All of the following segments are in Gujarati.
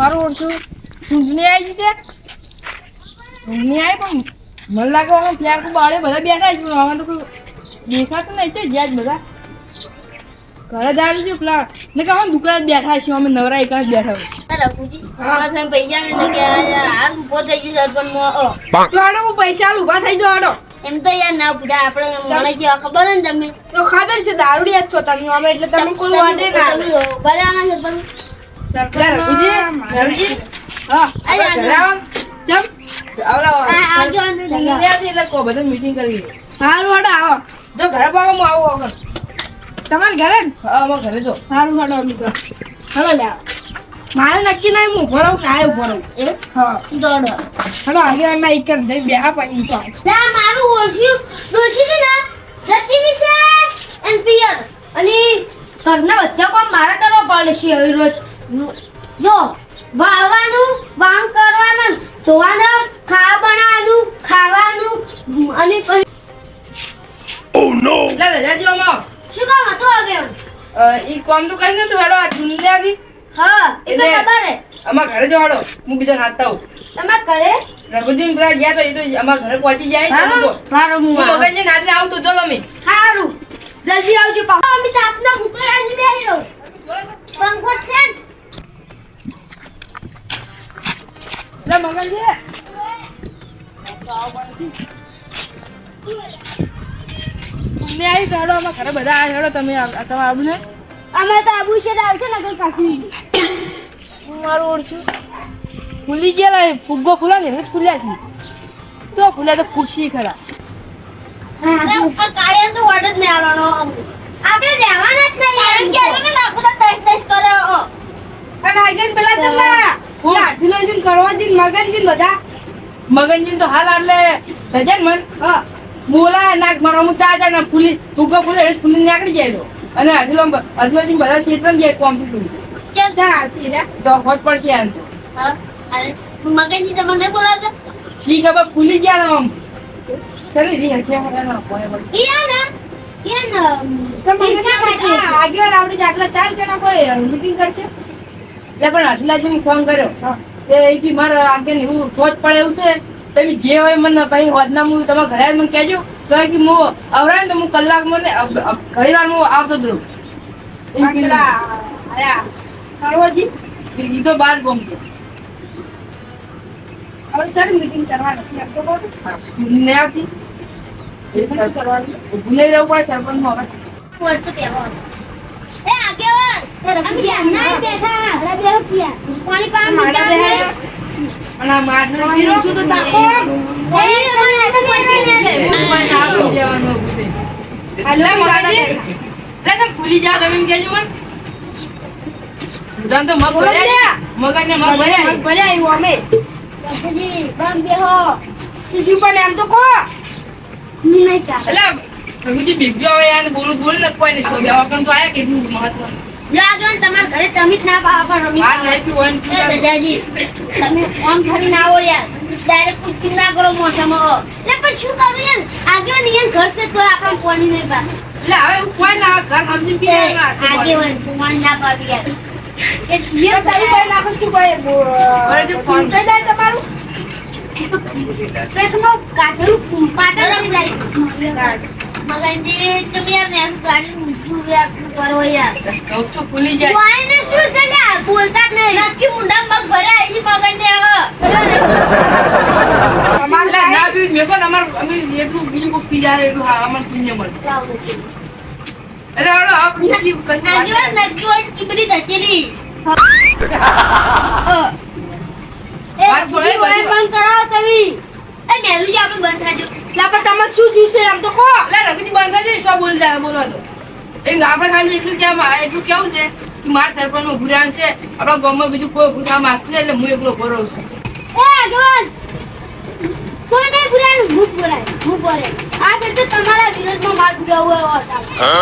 મારું ઓળખું. ચૂંટણી આવી છે? ચૂંટણી આવી પણ મને લાગે અમે ફ્લેટ બાળે બધા બેઠા છે આમાં તો કોઈ દેખાતું નહીં છે જ્યાં જ બધા. ઘરે જાય છે પેલા ને કે અમે દુકાન બેઠા છીએ અમે નવરા એક બેઠા હોય પૈસા ને કે હાલ ઊભો થઈ ગયું સરપંચમાં તો આનો હું પૈસા ઊભા થઈ ગયો આનો એમ તો યાર ના પૂછા આપણે મને જેવા ખબર ને તમે તો ખબર છે દારૂડિયા જ છો તમે અમે એટલે તમે કોઈ વાંધે ના આવે. સરપંચ ને તમારે ઘરે ને? ઘરે જો સારું હાડો અમે તો લે મારે નક્કી નહીં હું ઊભો રહું કાંઈ એ હા દોડો હાલો આગળ એક જ જઈ બેહા પડી તો જા મારું ઓળખ્યું ડોશી છે ને જતી વિશે એન પિયર અને ઘરના બધા કામ મારે કરવા પડશે હવે રોજ જો વાળવાનું વાંગ કરવાનું ધોવાનું ખાવા બનાવવાનું ખાવાનું અને પછી ઓ નો લે લે જો મો. શું કામ હતું આગે? અ, ઈ કોમ તો કઈ નતું હેડો આ ચૂંટણી હા એ તો ખબર હે. અમારા ઘરે જો હેડો હું બીજા નાચતા હું તમાર ઘરે? રઘુજીન પેલા ગયા તો એ તો અમાર ઘરે પહોંચી જાય તો હું તો મારો હું મગનજી નાચને આવતો જો તમે સારું. જલ્દી આવજો પા અમે ચાપના ઉપર આવી બેહી રહો. પંખો છે ને? એટલે મગનજી ચૂંટણી આવી હેડો અમારા ઘરે બધા આ હેડો તમે તમે આવું ને અમે તો આબુ છે ને આવશે નગર પાછી હું મારું ઓળખું ખુલી ગયેલા એ ફુગ્ગો ખુલા ને ખુલ્યા છે તો ખુલ્યા તો ખુશી ખરા ઉપર કાળિયા તો વડ જ નહીં આવવાનો આપણે જવાના જ નહીં કારણ કે એને નાખો તો ટેસ્ટ ટેસ્ટ કરે અ. અને આગળ પેલા તમે લાઠીનો જીન કરવાજી મગનજી બધા મગનજી તો હાલ આટલે રજા ને મન હા બોલા નાક મારો હું ચા ચા ના ફૂલી ફુગ્ગો ફૂલે એટલે ફૂલી નીકળી જાય તો. અને અઢીલો અઢીલો જીન બધા ક્ષેત્રમાં જાય કોમ્પ્યુટર કેમ ચા છે રે તો હોત પડશે આમ તો. હા, મગનજી તમને બોલાવતા શી ખબર? ફૂલી ગયા ને આમ. ચલી રી હસ્યા હતા ના વળી ઈયા ને ઈયા ને આગળ આવડી આટલા ચાર જણા કોઈ મીટિંગ કરશે? એટલે પણ આટલાજી ફોન કર્યો. તે અહીંથી મારે આગળ એવું સોચ પડે એવું છે. તમે જે હોય મને ભાઈ હોદના હું તમારા ઘરે મને કહેજો. તો એ કે હું અવરાય ને તો હું કલાક મને ઘણી વાર હું આવતો જ રહું. ઈ તો બાર ગમતો છે. ભૂલાઈ ભૂલે રહેવું પડે સરપંચમાં. એ આગેવાન અમે ક્યારના બેઠા અરે બેહો ક્યાં પાણી પાવા મજા આવે અને આ માટલું શીરો તો તાકો. એ મને તો પૈસા નહીં લે. હું પણ આપી દેવાનો ઊભો. એટલે મગાજી, એટલે તમે ભૂલી જાઓ તમે એમ કહેજો મને. તમે તો મગ ભર્યા. મગ ભર્યા. રઘુજી, બમ બેહો એમ તો કહો. નહીં એટલે રઘુજી ભેગજો આવે યાર, બોલું બોલ ન કોઈ ને છોડ્યા પણ તો આયા કેટલું મહત્વ જો આગેવાન તમારા ઘરે તમે જ ના પાવા પણ અમે આ નહીં પીવું દાદાજી તમે આમ ના આવો યાર. ડાયરેક્ટ કુદકી ના કરો મોઢામાં. એટલે પણ શું કરું યાર? આગેવાન યાર ઘર છે તો આપણે પાણી નહીં પા એટલે હવે હું કોઈ ના આવે, ઘર સમજી પી. આગેવાન તું પાણી ના પાવી યાર. એ યે તારી પાસે નાખો શું કોઈ, અરે જે ફોન થઈ જાય તમારું? પેટમાં કાઢેલું પાટલ થઈ જાય. મગનજી તમે ને ગાડી ઊંચું યાર કરો યાર. કહું છું, ભૂલી જાય. વાયને શું છે બોલતા જ નહીં. નક્કી ઊંડા મગ ભરે આવી મગનજી હવે. એટલે ના પીવું, મેં પણ અમાર- અમે એટલું બીજું કોઈક પી જાય એટલું હા, અમને પુણ્ય મળશે. એટલે હળો, આ બીજી કઈ વાત આગેવાન નહીં. નક્કી હોય કે બધી ધચેલી એ વાત છોડો, એ બીજી વાય બધી બંધ કરાવો તમે એ મેરુજી આપણે બંધ થાજો. પણ તમે શું જોઈશે એમ તો કહો. એટલે રઘુજી બંધ થઈ જાય, બોલ જાય બોલો તો એમ આપણે ખાલી એટલું કેમ એટલું કેવું છે કે મારા સરપંચનું ભૂરાન છે. આપણા ગામમાં બીજું કોઈ ભૂસા માંગતું નહીં, એટલે હું એકલો ભરો છું. એ આગેવાન કોઈ નહીં ભૂત ભૂત આ તો તમારા વિરોધમાં માર પુરાવો હોય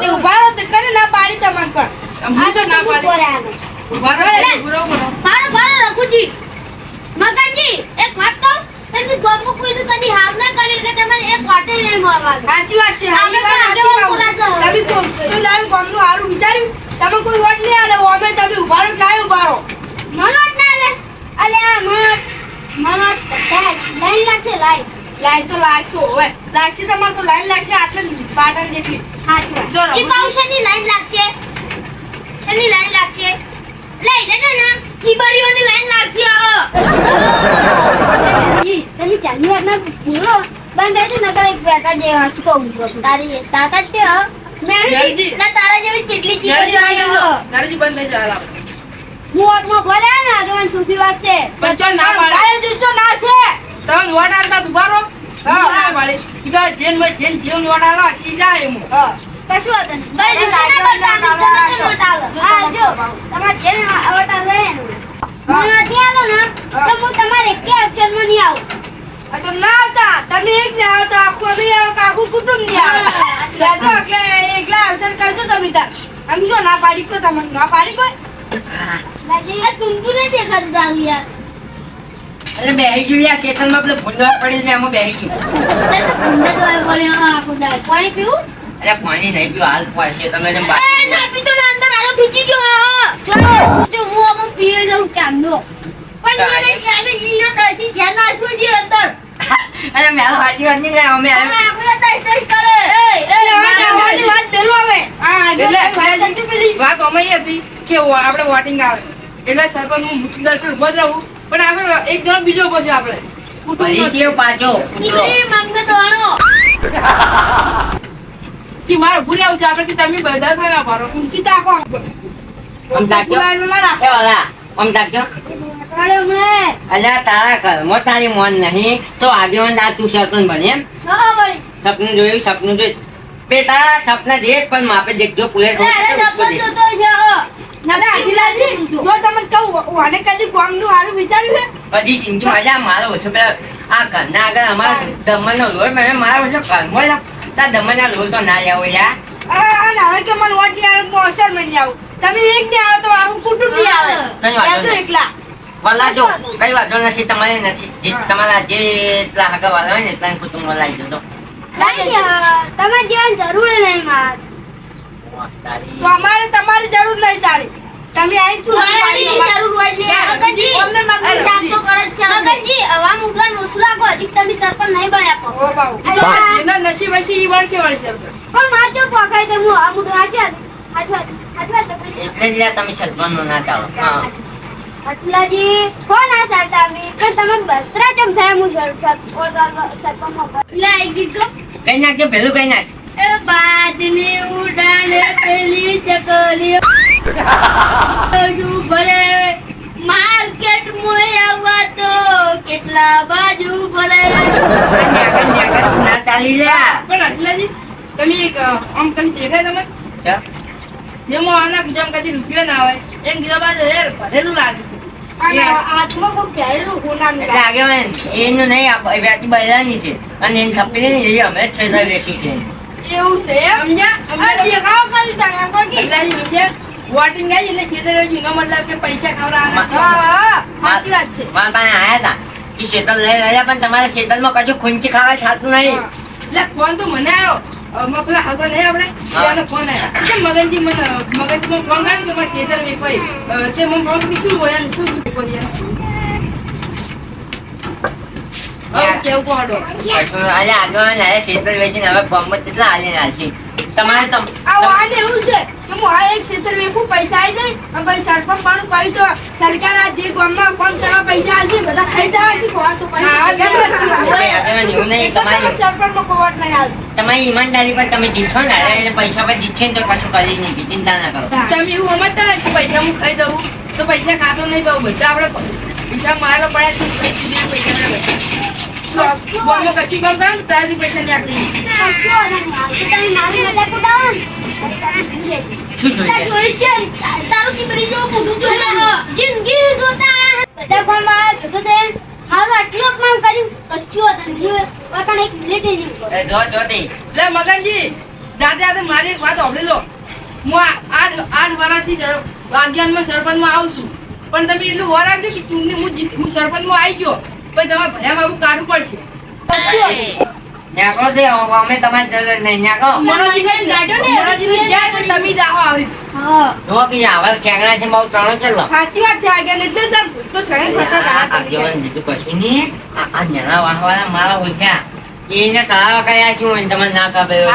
તે ઊભા રહો તે કરે ના પાડી તમાર પર. હું તો ના પાડી. ઊભા રહો ભૂરો ભરો ભાડો ભાડો રઘુજી. મગનજી એક વાત કહું? તમે ગમો કોઈ તો કદી હાર ના કરે એટલે તમારે એક હોટે નહીં મળવાનું. સાચી વાત છે હારી વાત સાચી વાત. તમે તો દારૂ ગમનું હારું વિચાર્યું? તમે કોઈ વોટ નહીં આલે ઓમે તમે ઊભા રહો ક્યાંય મનોટ ના આલે અલે આ મનોટ મનોટ લાઈન લાગશે લાઈન. લાઈન તો લાગશે હવે. લાગશે તમારે તો લાઈન લાગશે આટલે પાટણ જેટલી. સાચી વાત જોરો એ પાઉશની લાઈન લાગશે? શેની લાઈન લાગશે? લઈ દેજો ને. જીબરીઓની લાઈન લાગશે. બંધ થઈ નકર એક બેટા જે કહું તારી તાકાત છે હ. ના તારા જેવી નારજી બંધ થઈ હાલ. હું ઓટમાં ભર્યા ને આગેવાન સુખી વાત છે. પણ ના પાડે. તારે ના છે. તમે નોટ આલતા ઊભા રહો. ના પાડે. કીધા જેન ભાઈ જેન જેવું નોટ આલો ઈ જાય એમ. કશું હતું ભાઈ ના પડતા, તે આલો. હા, જો, તમારે આલો ને, તો હું એકે અક્ષરમાં નહીં આવું. તો ના આવતા. તમે એક ને આવતા. આખું અમે આખું કુટુંબ નહીં આવે. રહેજો એટલે એકલા અવસર કરજો તમે તાર. અમે જો ના પાડી કો તમને. ના પાડી ટૂંકું નહીં દેખાતું તારું યાર. એટલે બેહી ગયું યાર. શેતલમાં આપણે ભૂંડવા પડી ને એમાં બેહી ગયું. ભૂંડા તો પડે, આખું દાળ. પાણી પીવું? અરે પાણી નહીં પીવું. હાલ પડશે તમે જેમ ના પીતો ને અંદર. આરો થૂકી ગયો, હા. જો હું આમાં પીએ જાઉં. ચાંદો. પણ એને ચાલે, ઈનો ડરથી ધ્યાન રાખવું જોઈએ અંદર. અરે મેં સાચી વાત નહીં લાવ્યો. અમે હા, આવ્યો. આપણે દઈ દઈ કરે. વાત અમે હતી કે આપણે વોટિંગ આવે એટલે સરપંચ હું મુખ્ય ઊભો રહું પણ આપણે એક જણો બીજો પછી આપણે કુટુંબ ભરી પાછો કૂતરો. ઈ માંગને તો કે મારે ભૂલી આવશે આપણે કે તમે બધા ના પાડો ઊંચી તાકો આમ. એ આમ તાકજો. અરે હમણે. અલ્યા તારા ઘરમાં તારી મોન નહીં. તો આગેવાન આ તું સરપંચ બને એમ. સપનું જોયું સપનું જોયું. બેટા સપના દેખ પણ માપે દેખજો પુલે મજા મારો ઓછો પેલા આ ઘરના આગળ અમારા દમણનો લોહી બને મારો ઓછો જ તાર દમણના લોહી તો ના લેવો યાર. હવે કે મને વોટ નહીં આવે તો અસર મળી આવું. તમે એક ને આવો તો આખું કુટુંબ નહીં આવે. એકલા. વાલા કઈ વાંધો નથી તમારે નથી. જે તમારા જેટલા હગા વાળા હોય ને એટલા કુટુંબ લાવી દો તમારે જેવાની જરૂર નહીં માર. તો અમારે તમારી જરૂર નહીં તારી. તમે જરૂર હોય એટલે તો કરે છે. હવા. હજી સરપંચ નહીં બન્યા પણ. ઓ બાબુ તો જેના નસીબ હશે ઈ વળશે વળશે પણ માર જો હું આ એટલે જ તમે સરપંચનો ના ચાલો હા. અટલાજી કોણ આ ચાલતા મે પણ તમે બત્રા ચમ થાય હું સર સર સરપંચમાં લાઈ ગીતો કઈ નાખજો પેલું કઈ ના. એ બાજની ઉડાને પેલી ચકલી શું ભરે. માર્કેટ મોય આવવા તો કેટલા બાજુ ભરે. કન્યા કન્યા ના ચાલી રહ્યા પણ અટલાજી તમે એક આમ કઈ દેખાય તમે જેમાં આના જેમ કદી રૂપિયો ના આવે. એમ કીધા બાદ યાર ભરેલું લાગે. એનું નહીં બૈરાની છે. અને એની થપ્પી નહીં એવી અમે છેલ્લા છે એવું છે વોટિંગ આવી એટલે ખેતર મતલબ કે પૈસા ખવડાવવાના છે. હા હા સાચી વાત છે. મારા પાસે આયા હતા કે શેતલ લઈ રહ્યા પણ તમારા શેતલમાં કશું ખૂંચી ખાવા થતું નહીં. એટલે ફોન તો મને આવ્યો અ, પેલા નહીં આપણે? એનો ફોન આવ્યો કે મગનજી મને મગનજી ફોન કર્યો કે મારે ખેતર વેચવાય તે મને ફોન કરી શું હોય શું હાલશે. તમારે આ વાને એવું છે હું આ એક ખેતર વેચું પૈસા આવી જાય સરકાર આ જે ગામમાં પૈસા આવશે બધા ખાઈ જવા છે કોવા તો પૈસા તમારી ઈમાનદારી પર તમે જીતશો ને પૈસા પર જીતશે તો કશું કરી નહીં ચિંતા ના કરો. તમે એવું સમજતા હોય પૈસા હું ખાઈ દઉં તો પૈસા ખાતો નહીં બહુ બધા આપણે પૈસા મારો પડે છે પૈસા પૈસા ના કશું કામ કરે પૈસા નહીં આપી શું તારું જોઈએ જિંદગી જોતા બધા ગામ વાળા ભેગો થઈને મારું આટલું અપમાન કર્યું? કચ્યું હતું હું પોતાને એક મિલિટરી જેવું એ જો જો તે. લે મગનજી દાદા આજે મારી એક વાત સાંભળી લો. હું આઠ આઠ વર્ષથી અગિયારમાં સરપંચમાં આવું છું. પણ તમે એટલું વાર રાખજો કે ચૂંટણી હું જીત હું સરપંચમાં આવી ગયો. પછી તમારે ભયામાં આવું કાઢવું પડશે. ન્યાકળો અમે તમારે જરૂર નહીં. ન્યાકળો. મનોજી કઈ ગાડો ને, મનોજી જાય પણ તમે જ આવો આવી હા જો કે આવા ખેંગણા છે બહુ ત્રણો ચલો સાચી વાત છે આગળ એટલે જ તો ફરતા હતા. તમે. આગેવાન બીજું કશું નહીં. આ નાના વાહવાળા મારા ઓછા. એને સારા કર્યા શું હોય તમને ના ખબર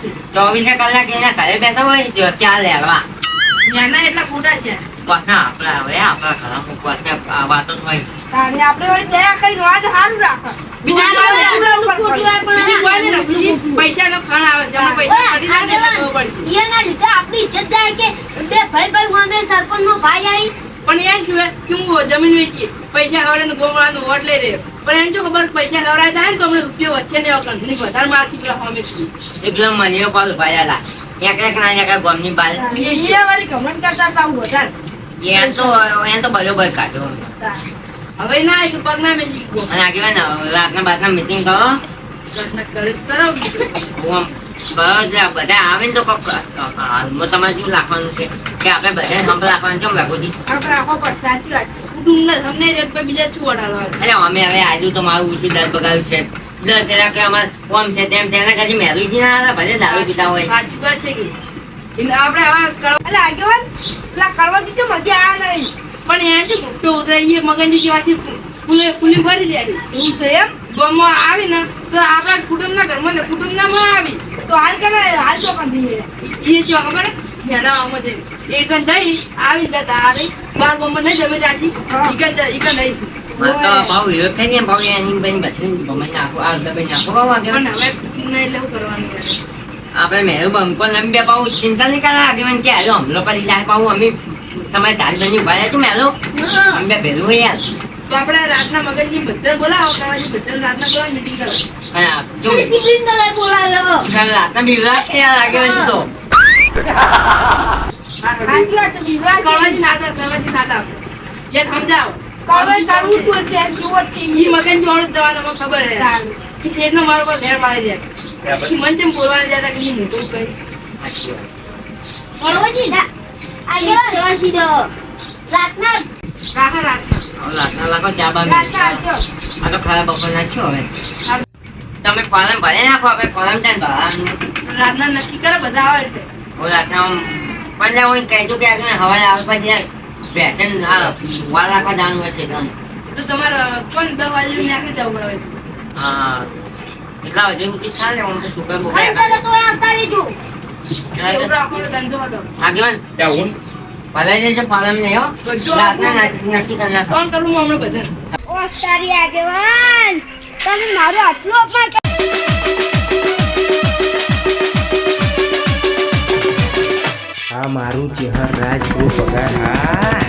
છે. ચોવીસે કલાક એના ઘરે બેસા હોય ચાલે હલવા નાના એટલા ખોટા છે. બસ ના આપણા હવે આપણા ઘરમાં વાતો જ હોય. આપણે વળી દયા કરીને વાત સારું રાખો. બીજું ના, ના, ના, ખણ આવે છે. હમણાં પૈસા પડી જાય ને ખબર પડશે. એના લીધે આપણી ઇજ્જત જાય કે બે ભાઈ ભાઈ સામે સરપંચનો ભાઈ આવી પણ એમ શું કે હું જમીન વેચી પૈસા હવડે ગોમડાનો વોટ લઈ રહ્યો પણ એમ શું ખબર? પૈસા હવડાય જાય ને તો અમને રૂપિયો વચ્ચે નહીં આવતો. નહીં વધારે મારથી પેલા હોમે થી. એ મને પાલ ભાઈ એક એક ના એક એક ગમની બાલ એ એ વાળી ઘમંડ કરતા હતા વધારે. એ તો એ તો બરોબર કાઢ્યો. હવે ના આવી પગ ના મેજી ગયો અને આગેવાન રાતના બાતના મીટિંગ કરો. કરે હું બધા આવે ને તો હાલમાં તમારે શું રાખવાનું છે? કે આપણે બધા સંભ રાખવાનું છે આપણે રાખો પર સાચી વાત. છે કુટુંબ ને તમને રહ્યો તો બીજા શું અરે અમે હવે આજુ તો મારું ઉછી દર બગાડ્યું છે. દર પેલા કે અમાર ઓમ છે તેમ છે એના કાજી મેલું જ ના આવે ભલે દારૂ પીતા હોય. સાચી વાત છે કે. આપણે હવે એટલે આગેવાન પેલા કળવા દીધો મજા આયા નહીં. પણ એ છે મોટો ઉતરાઈ એ મગનજી જેવા ફૂલે ફૂલી ભરી જાય એવું છે એમ? ગામમાં આવી ને તો આપણા કુટુંબના ઘરમાં ને કુટુંબના માં આવી. તો હાલ કરે હાલ તો પણ એ. છે? ખબર આમાં જઈ એ કન જઈ આવી જતા તારે બાર બોમ્બ નહીં જમે જાશી ઈકન ઈકન રહીશું ભાવ વિરોધ થઈ ને ભાવ એની બેન બધી ભમાઈ નાખો આ નાખો ભાવ આગેવાન પણ હવે નહીં એટલે કરવાનું આપણે મેરું બંકો લંબે પાઉં ચિંતા નહીં કરા આગેવાન કે હાલો હમલો કરી જાય પાઉં અમે તમારે તારી બની ઊભા રહ્યા છું મેલો અમે ભેલું હોય યાર તો આપણે રાતના મગજની બધા બોલાવો તમારી બધા રાતના બોલાવો મીટિંગ કરો જો. અને તો લઈ બોલાવ્યો રાતના બિરલા છે યાર આગેવાન તો સાચી વાત છે બીજા કાવાજી નાતા કાવાજી નાતા જે સમજાવો. તો છે? જુઓ છે. ઈ મગન જોડો જવાનો ખબર હે ઈ છેડનો મારો પર ઘેર મારી જાય. ઈ મન જેમ બોલવા જતા કે મોટું કઈ. સાચી વાત. ના તમે કોલમ ભરે નાખો હવે કોલમ ભરવાનું રાતના નક્કી કરો બધા આવે એટલે હું રાતના પણ હું દઉં કે આગળ હવારે આવે પછી યાર બેસન આ વાર રાખવા જવાનું હશે તો એ તો તમારે કોણ દસ વાગે નાખી જવું પડે? હા. એટલા હજુ ઉઠી ચાલે હું તો ખાઈ બોકાય તો આવતા આગેવાન પાલમ નહીં હો. રાતના નક્કી કરી નાખો. કોણ કરવું હમણાં બધા ઓ તારી આગેવાન. તમે મારું આટલું અપમાન આ મારું ચેહર રાજ ગ્રુપ પગાર હા.